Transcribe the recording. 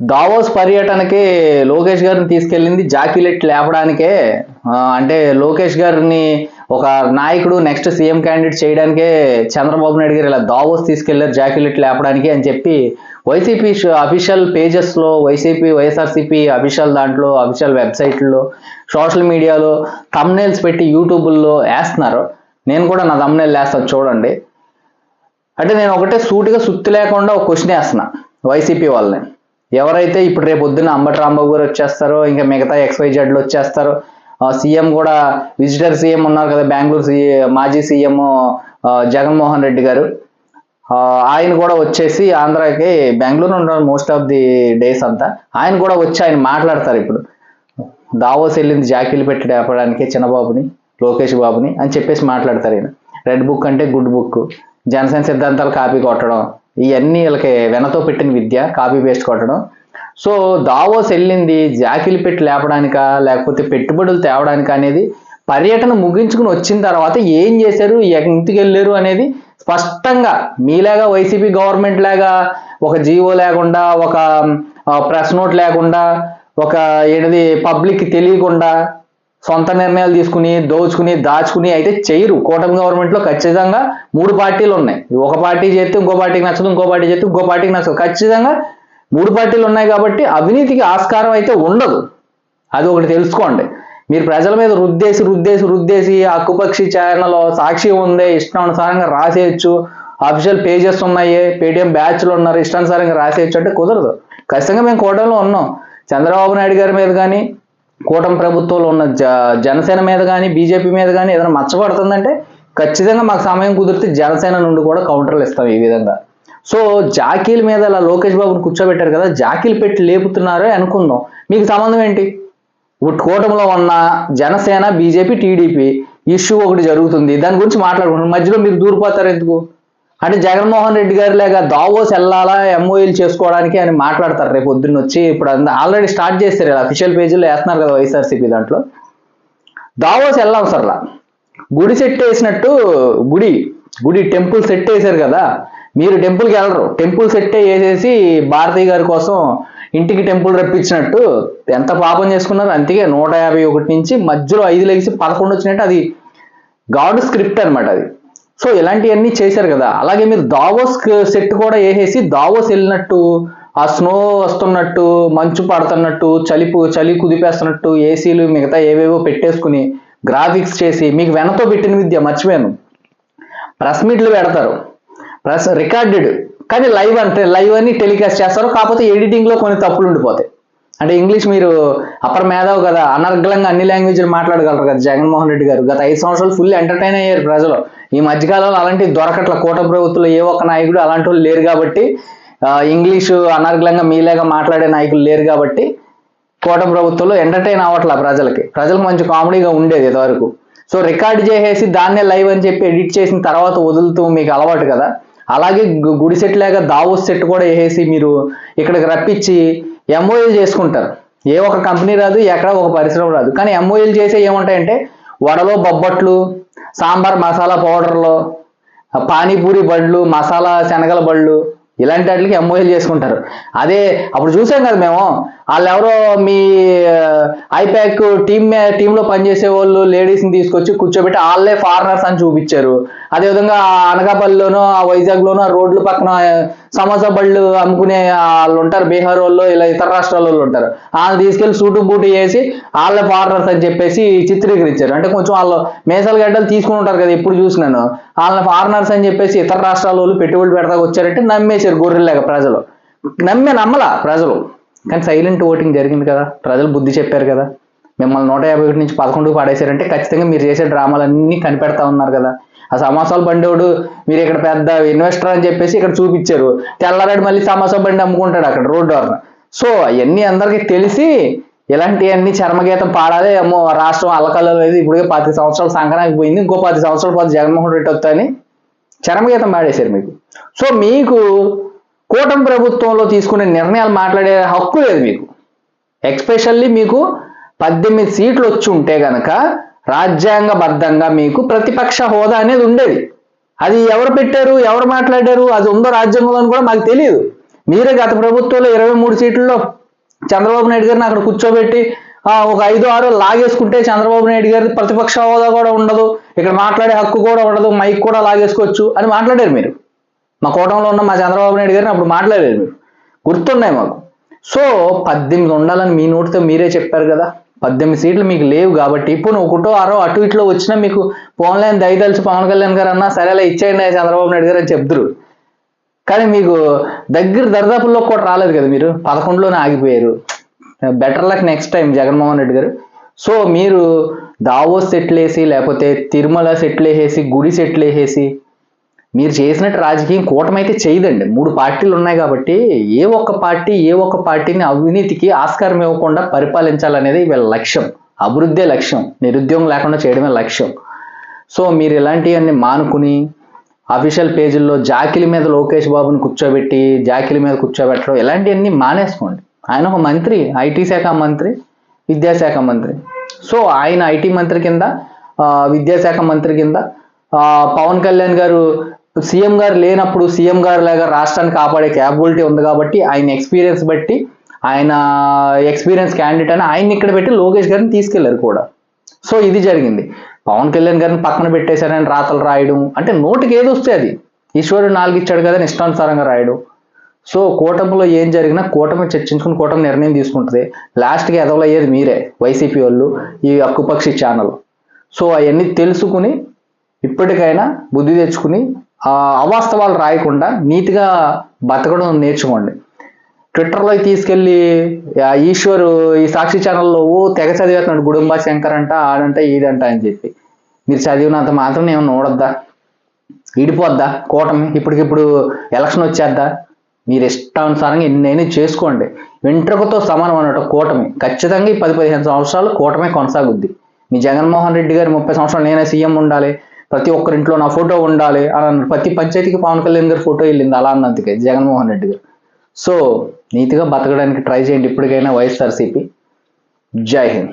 Davos పర్యటనకి Lokesh గారిని తీసుకెళ్ళింది జాకిలెట్ లేపడానికే. అంటే లోకేష్ గారిని ఒక నాయకుడు నెక్స్ట్ సీఎం క్యాండిడేట్ చేయడానికే చంద్రబాబు నాయుడు గారు ఇలా దావోస్ తీసుకెళ్ళారు జాకిలెట్ లేపడానికి అని చెప్పి వైసీపీ అఫీషియల్ పేజెస్లో వైసీపీ వైఎస్ఆర్సీపీ అఫీషియల్ దాంట్లో అఫీషియల్ వెబ్సైట్లో సోషల్ మీడియాలో తమ్నేల్స్ పెట్టి యూట్యూబ్లో వేస్తున్నారు. నేను కూడా నా తమ్నేల్ వేస్తాను చూడండి. అంటే నేను ఒకటే సూటిగా సుత్తి లేకుండా ఒక క్వశ్చన్ వేస్తున్నా వైసీపీ వాళ్ళని. ఎవరైతే ఇప్పుడు రేపు పొద్దున్న అంబటి రాంబాబు గారు వచ్చేస్తారో ఇంకా మిగతా ఎక్స్వై జడ్లు వచ్చేస్తారో సీఎం కూడా విజిటర్ సీఎం ఉన్నారు కదా బెంగళూరు సీ మాజీ సీఎం జగన్మోహన్ రెడ్డి గారు. ఆయన కూడా వచ్చేసి ఆంధ్రాకి బెంగళూరు ఉంటారు మోస్ట్ ఆఫ్ ది డేస్ అంతా. ఆయన కూడా వచ్చి ఆయన మాట్లాడతారు ఇప్పుడు. దావోస్ వెళ్ళింది జాకీలు పెట్టి లేపడానికి చిన్నబాబుని లోకేష్ బాబుని అని చెప్పేసి మాట్లాడతారు ఈయన. రెడ్ బుక్ అంటే గుడ్ బుక్ జనసేన సిద్ధాంతాలు కాపీ కొట్టడం. ఇవన్నీ వీళ్ళకి వెనతో పెట్టిన విద్య కాపీ పేస్ట్ కొట్టడం. సో దావోస్ వెళ్ళింది జాకిలు పెట్టి లేపడానికా లేకపోతే పెట్టుబడులు తేవడానికా అనేది పర్యటన ముగించుకుని వచ్చిన తర్వాత ఏం చేశారు ఇంటికి వెళ్ళారు అనేది స్పష్టంగా మీలాగా వైసీపీ గవర్నమెంట్ లాగా ఒక జీవో లేకుండా ఒక ప్రెస్ నోట్ లేకుండా ఒక ఏంటిది పబ్లిక్ తెలియకుండా సొంత నిర్ణయాలు తీసుకుని దోచుకుని దాచుకుని అయితే చేయరు. కూటమి గవర్నమెంట్లో ఖచ్చితంగా మూడు పార్టీలు ఉన్నాయి. ఒక పార్టీ చేస్తే ఇంకో పార్టీకి నచ్చదు ఇంకో పార్టీ చేస్తే ఇంకో పార్టీకి నచ్చదు. ఖచ్చితంగా మూడు పార్టీలు ఉన్నాయి కాబట్టి అవినీతికి ఆస్కారం అయితే ఉండదు. అది ఒకటి తెలుసుకోండి. మీరు ప్రజల మీద రుద్దేసి రుద్దేసి రుద్దేసి అక్కుపక్షి ఛానల్లో సాక్షి ఉంది ఇష్టానుసారంగా రాసేయచ్చు. అఫీషియల్ పేజెస్ ఉన్నాయి. పేటిఎం బ్యాచ్లు ఉన్నారు. ఇష్టానుసారంగా రాసేయచ్చు అంటే కుదరదు. ఖచ్చితంగా మేము కూటమిలో ఉన్నాం. చంద్రబాబు నాయుడు గారి మీద కానీ కూటమి ప్రభుత్వంలో ఉన్న జ జనసేన మీద కానీ బీజేపీ మీద కానీ ఏదైనా మచ్చబడుతుందంటే ఖచ్చితంగా మాకు సమయం కుదిరితే జనసేన నుండి కూడా కౌంటర్లు ఇస్తాం ఈ విధంగా. సో జాకీల మీద అలా లోకేష్ బాబుని కూర్చోబెట్టారు కదా జాకీలు పెట్టి లేపుతున్నారే అనుకుందాం. మీకు సంబంధం ఏంటి? ఇప్పుడు కూటమిలో ఉన్న జనసేన బీజేపీ టీడీపీ ఇష్యూ ఒకటి జరుగుతుంది. దాని గురించి మాట్లాడుకుంటున్నారు మధ్యలో మీరు దూరిపోతారు ఎందుకు? అంటే జగన్మోహన్ రెడ్డి గారు లేక దావోస్ వెళ్ళాలా ఎంఓఈలు చేసుకోవడానికి అని మాట్లాడతారు రేపు పొద్దున్న వచ్చి. ఇప్పుడు ఆల్రెడీ స్టార్ట్ చేస్తారు ఇలా అఫీషియల్ పేజీలో వేస్తున్నారు కదా వైఎస్ఆర్సీపీ దాంట్లో. దావోస్ వెళ్ళాం సర్లా గుడి సెట్ వేసినట్టు గుడి గుడి టెంపుల్ సెట్ వేసారు కదా. మీరు టెంపుల్కి వెళ్ళరు. టెంపుల్ సెట్ వేసేసి భారతీయ గారి కోసం ఇంటికి టెంపుల్ రప్పించినట్టు. ఎంత పాపం చేసుకున్నారు? అందుకే నూట యాభై ఒకటి నుంచి మధ్యలో ఐదు లెగిసి పదకొండు వచ్చినట్టు అది గాడ్ స్క్రిప్ట్ అనమాట అది. సో ఇలాంటివన్నీ చేశారు కదా. అలాగే మీరు దావోస్ సెట్ కూడా వేసేసి దావోస్ వెళ్ళినట్టు ఆ స్నో వస్తున్నట్టు మంచు పడుతున్నట్టు చలిపు చలి కుదిపేస్తున్నట్టు ఏసీలు మిగతా ఏవేవో పెట్టేసుకుని గ్రాఫిక్స్ చేసి మీకు వెనతో పెట్టిన విద్య మర్చిపోయాను. ప్రెస్ మీట్లు పెడతారు. Press recorded. కానీ లైవ్ అంటే లైవ్ అని టెలికాస్ట్ చేస్తారు. కాకపోతే ఎడిటింగ్లో కొన్ని తప్పులు ఉండిపోతాయి అంటే ఇంగ్లీష్ మీరు అప్పర్ మేధావు కదా అనర్గళంగా అన్ని లాంగ్వేజ్లు మాట్లాడగలరు కదా జగన్మోహన్ రెడ్డి గారు. గత ఐదు సంవత్సరాలు ఫుల్ ఎంటర్టైన్ అయ్యారు ప్రజలు. ఈ మధ్యకాలంలో అలాంటి దొరకట్ల కూట ప్రభుత్వంలో ఏ ఒక్క నాయకుడు అలాంటి వాళ్ళు లేరు కాబట్టి ఇంగ్లీషు అనర్గళంగా మీలాగా మాట్లాడే నాయకులు లేరు కాబట్టి కోట ప్రభుత్వంలో ఎంటర్టైన్ అవ్వట్ల ప్రజలకి. ప్రజలకు మంచి కామెడీగా ఉండేది ఇదివరకు సో రికార్డ్ చేసేసి దాన్నే లైవ్ అని చెప్పి ఎడిట్ చేసిన తర్వాత వదులుతూ మీకు అలవాటు కదా. అలాగే గు- గుడి సెట్ లాగా దావోస్ సెట్ కూడా వేసేసి మీరు ఇక్కడికి రప్పించి ఎంఓఎల్ చేసుకుంటారు. ఏ ఒక కంపెనీ రాదు ఎక్కడ ఒక పరిశ్రమ రాదు. కానీ ఎంఓఎల్ చేసే ఏముంటాయంటే వడలో బొబ్బట్లు సాంబార్ మసాలా పౌడర్లు పానీపూరి బండ్లు మసాలా శనగల బళ్ళు ఇలాంటి వాటికి ఎంఓఎల్ చేసుకుంటారు. అదే అప్పుడు చూసాం కదా మేము వాళ్ళు ఎవరో మీ ఐప్యాక్ టీమ్ టీంలో పనిచేసే వాళ్ళు లేడీస్ని తీసుకొచ్చి కూర్చోబెట్టి వాళ్ళే ఫారినర్స్ అని చూపించారు. అదేవిధంగా అనకాపల్లిలోనో ఆ వైజాగ్లోనో ఆ రోడ్ల పక్కన సమోసా బళ్ళు అమ్ముకునే వాళ్ళు ఉంటారు బీహార్ వాళ్ళు ఇలా ఇతర రాష్ట్రాల వాళ్ళు ఉంటారు. వాళ్ళు తీసుకెళ్ళి సూటు బూటు వేసి వాళ్ళ ఫారినర్స్ అని చెప్పేసి చిత్రీకరించారు. అంటే కొంచెం వాళ్ళు మేసాలు గడ్డలు తీసుకుని ఉంటారు కదా ఎప్పుడు చూసినాను. వాళ్ళ ఫారినర్స్ అని చెప్పేసి ఇతర రాష్ట్రాల వాళ్ళు పెట్టుబడి పెడతా వచ్చారంటే నమ్మేశారు గొర్రెలేక ప్రజలు. నమ్మే నమ్మలా ప్రజలు. కానీ సైలెంట్ ఓటింగ్ జరిగింది కదా. ప్రజలు బుద్ధి చెప్పారు కదా. మిమ్మల్ని నూట యాభై ఒకటి నుంచి పదకొండుకు పాడేశారంటే ఖచ్చితంగా మీరు చేసే డ్రామాలన్నీ కనిపెడతా ఉన్నారు కదా. ఆ సమాసాలు బండోడు మీరు ఇక్కడ పెద్ద ఇన్వెస్టర్ అని చెప్పేసి ఇక్కడ చూపించారు. తెల్లారాడు మళ్ళీ సమోసా బండి అమ్ముకుంటాడు అక్కడ రోడ్డు వరన సో అవన్నీ అందరికీ తెలిసి ఇలాంటివన్నీ చర్మగీతం పాడాలి అమ్మో రాష్ట్రం అల్లకల్లో లేదు ఇప్పుడే పది సంవత్సరాలు సంక్రాంతి పోయింది ఇంకో పది సంవత్సరాల పాటు జగన్మోహన్ రెడ్డి వస్తాయని చర్మగీతం పాడేశారు మీకు. సో మీకు కూటమి ప్రభుత్వంలో తీసుకునే నిర్ణయాలు మాట్లాడే హక్కు లేదు మీకు. ఎక్స్పెషల్లీ మీకు పద్దెనిమిది సీట్లు వచ్చి ఉంటే గనక రాజ్యాంగబద్ధంగా మీకు ప్రతిపక్ష హోదా అనేది ఉండేది. అది ఎవరు పెట్టారు ఎవరు మాట్లాడారు అది ఉందో రాజ్యాంగంలో అని కూడా మాకు తెలియదు. మీరే గత ప్రభుత్వంలో ఇరవై మూడు సీట్లలో చంద్రబాబు నాయుడు గారిని అక్కడ కూర్చోబెట్టి ఒక ఐదు ఆరు లాగేసుకుంటే చంద్రబాబు నాయుడు గారి ప్రతిపక్ష హోదా కూడా ఉండదు. ఇక్కడ మాట్లాడే హక్కు కూడా ఉండదు మైక్ కూడా లాగేసుకోవచ్చు అని మాట్లాడారు మీరు. మా కోటంలో ఉన్న మా చంద్రబాబు నాయుడు గారిని అప్పుడు మాట్లాడారు. మీరు గుర్తున్నాయి మాకు. సో పద్దెనిమిది ఉండాలని మీ నోటితో మీరే చెప్పారు కదా. పద్దెనిమిది సీట్లు మీకు లేవు కాబట్టి ఇప్పుడు నువ్వు ఒకటో ఆరో అటు ఇట్లో వచ్చినా మీకు పోన్లైన్ దయదలిచి పవన్ కళ్యాణ్ గారు అన్నా సరేలా ఇచ్చేయండి చంద్రబాబు నాయుడు గారు అని చెప్తురు కానీ మీకు దగ్గర దరిదాపుల్లో కూడా రాలేదు కదా మీరు? పదకొండులోనే ఆగిపోయారు. Better luck next time Jaganmohan Reddy garu. So మీరు దావో సెట్లేసి వేసి లేకపోతే తిరుమల సెట్లేసేసి వేసేసి గుడి సెట్లేసేసి వేసేసి మీరు చేసినట్టు రాజకీయం కూటమి అయితే చేయదండి. మూడు పార్టీలు ఉన్నాయి కాబట్టి ఏ ఒక్క పార్టీ ఏ ఒక్క పార్టీని అవినీతికి ఆస్కారం ఇవ్వకుండా పరిపాలించాలనేది వీళ్ళ లక్ష్యం. అభివృద్ధే లక్ష్యం. నిరుద్యోగం లేకుండా చేయడమే లక్ష్యం. సో మీరు ఇలాంటివన్నీ మానుకుని అఫీషియల్ పేజీల్లో జాకిలి మీద లోకేష్ బాబుని కూర్చోబెట్టి జాకిలి మీద కూర్చోబెట్టడం ఇలాంటివన్నీ మానేసుకోండి. ఆయన ఒక మంత్రి ఐటీ శాఖ మంత్రి విద్యాశాఖ మంత్రి. సో ఆయన ఐటీ మంత్రి కింద విద్యాశాఖ మంత్రి కింద పవన్ కళ్యాణ్ గారు సీఎం గారు లేనప్పుడు సీఎం గారు లాగా రాష్ట్రాన్ని కాపాడే క్యాపబిలిటీ ఉంది కాబట్టి ఆయన ఎక్స్పీరియన్స్ బట్టి ఆయన ఎక్స్పీరియన్స్ క్యాండిడేట్ అని ఆయన్ని ఇక్కడ పెట్టి లోకేష్ గారిని తీసుకెళ్ళారు కూడా. సో ఇది జరిగింది. పవన్ కళ్యాణ్ గారిని పక్కన పెట్టేశారని రాతలు రాయడం అంటే నోటికి ఏది వస్తే అది. ఈశ్వరుడు నాలుగు ఇచ్చాడు కదా ఇష్టానుసారంగా రాయడం. సో కూటమిలో ఏం జరిగినా కూటమి చర్చించుకుని కూటమి నిర్ణయం తీసుకుంటుంది. లాస్ట్కి ఎదవలు అయ్యేది మీరే వైసీపీ వాళ్ళు ఈ అక్కుపక్షి ఛానల్ సో అవన్నీ తెలుసుకుని ఇప్పటికైనా బుద్ధి తెచ్చుకుని అవాస్తవాలు రాయకుండా నీట్గా బతకడం నేర్చుకోండి. ట్విట్టర్లో తీసుకెళ్ళి ఆ ఈశ్వర్ ఈ సాక్షి ఛానల్లో ఓ తెగ చదివేస్తున్నాడు గుడుంబా శంకర్ అంట ఆడంట ఈడంట అని చెప్పి. మీరు చదివినంత మాత్రం ఏమైనా నోడద్దా ఇడిపోద్దా? కూటమి ఇప్పటికిప్పుడు ఎలక్షన్ వచ్చేద్దా? మీరు ఇష్టానుసారంగా ఎన్నైనా చేసుకోండి. వెంట్రుకతో సమానం అన్నట్టు కూటమి. ఖచ్చితంగా ఈ పది పదిహేను సంవత్సరాలు కూటమి కొనసాగుద్ది. మీ జగన్మోహన్ రెడ్డి గారు ముప్పై సంవత్సరాలు నేనే సీఎం ఉండాలి. ప్రతి ఒక్కరింట్లో నా ఫోటో ఉండాలి అని అన్నారు ప్రతి పంచాయతీకి పవన్ కళ్యాణ్ గారి ఫోటో వెళ్ళింది అలా అన్నందుకే జగన్మోహన్ రెడ్డి గారు. సో నీతిగా బతకడానికి ట్రై చేయండి ఇప్పటికైనా వైఎస్ఆర్సీపీ. జై హింద్.